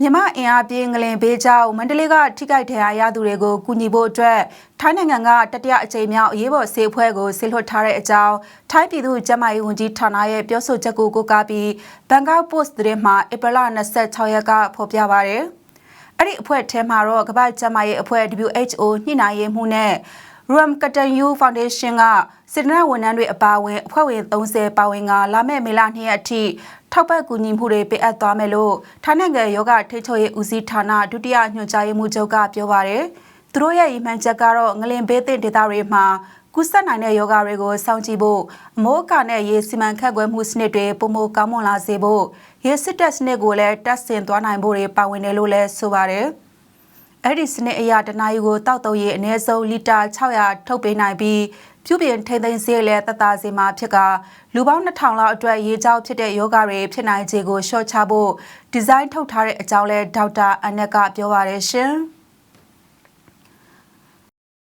မြမအင်အားပြင်းငလင်ဘေးကြောင့်မန္တလေးကထိခိုက်ဒဏ်ရာရသူတွေကိုကူညီဖို့အတွက်ထိုင်းနိုင်ငံကတတိယအကြိမ်မြောက်အရေးပေါ်ဆေးအဖွဲ့ကိုဆေးလွှတ်ထားတဲ့အကြောင်းထိုင်းပြည်သူ့ကျန်းမာရေးဝန်ကြီးဌာနရဲ့ပြောဆိုချက်ကိုကိုးကားပြီးဘန်ကောက်ပို့စ်သတင်းမှာဧပြီလ26ရက်ကဖော်ပြပါရယ်အဲ့ဒီအဖွဲ့ထဲမှာတော့ကမ္ဘာ့ကျန်းမာရေးအဖွဲ့ WHO ညှိနှိုင်းရေးမှူးနဲ့ Rum Katayu Foundation ကစစ်တပ်ဝန်ထမ်းတွေအပါအဝင်အဖွဲ့ဝင်30ပါဝင်ကလာမယ့်မေလ2ရက်အထိ ထောက်ပံ့ကူညီမှုတွေပေးအပ်သွားမယ်လို့ထိုင်းနိုင်ငံယောဂထိန်းချုပ်ရေးဦးစီးဌာနဒုတိယညွှန်ကြားရေးမှူးချုပ်ကပြောပါရယ်သူတို့ရဲ့ရည်မှန်းချက်ကတော့ငလင်ဘေးသင့်ဒေသတွေမှာကူးစက်နိုင်တဲ့ယောဂတွေကိုစောင့်ကြည့်ဖို့အမိုးအကာနဲ့ရေစီမံခန့်ခွဲမှုစနစ်တွေပုံမကောင်းမွန်လာစေဖို့ရေစစ်တက်စနစ်ကိုလည်းတက်ဆင်သွားနိုင်ဖို့တွေပါဝင်တယ်လို့လည်းဆိုပါရယ် အဲ့ဒီစနစ်အရာတနာရီကိုတောက်တုံရေအနည်းဆုံးလီတာ600ထုတ်ပေးနိုင်ပြီးပြုပြင်ထိမ့်သိမ်းစေလဲတသားစီမှာဖြစ်ကလူပေါင်း2000လောက်အတွက်ရေကြောက်ဖြစ်တဲ့ယောဂတွေဖြစ်နိုင်ခြေကိုရှော့ချဖို့ဒီဇိုင်းထုတ်ထားတဲ့အကြောင်းလဲဒေါက်တာအန်နက်ကပြောပါရရှင်။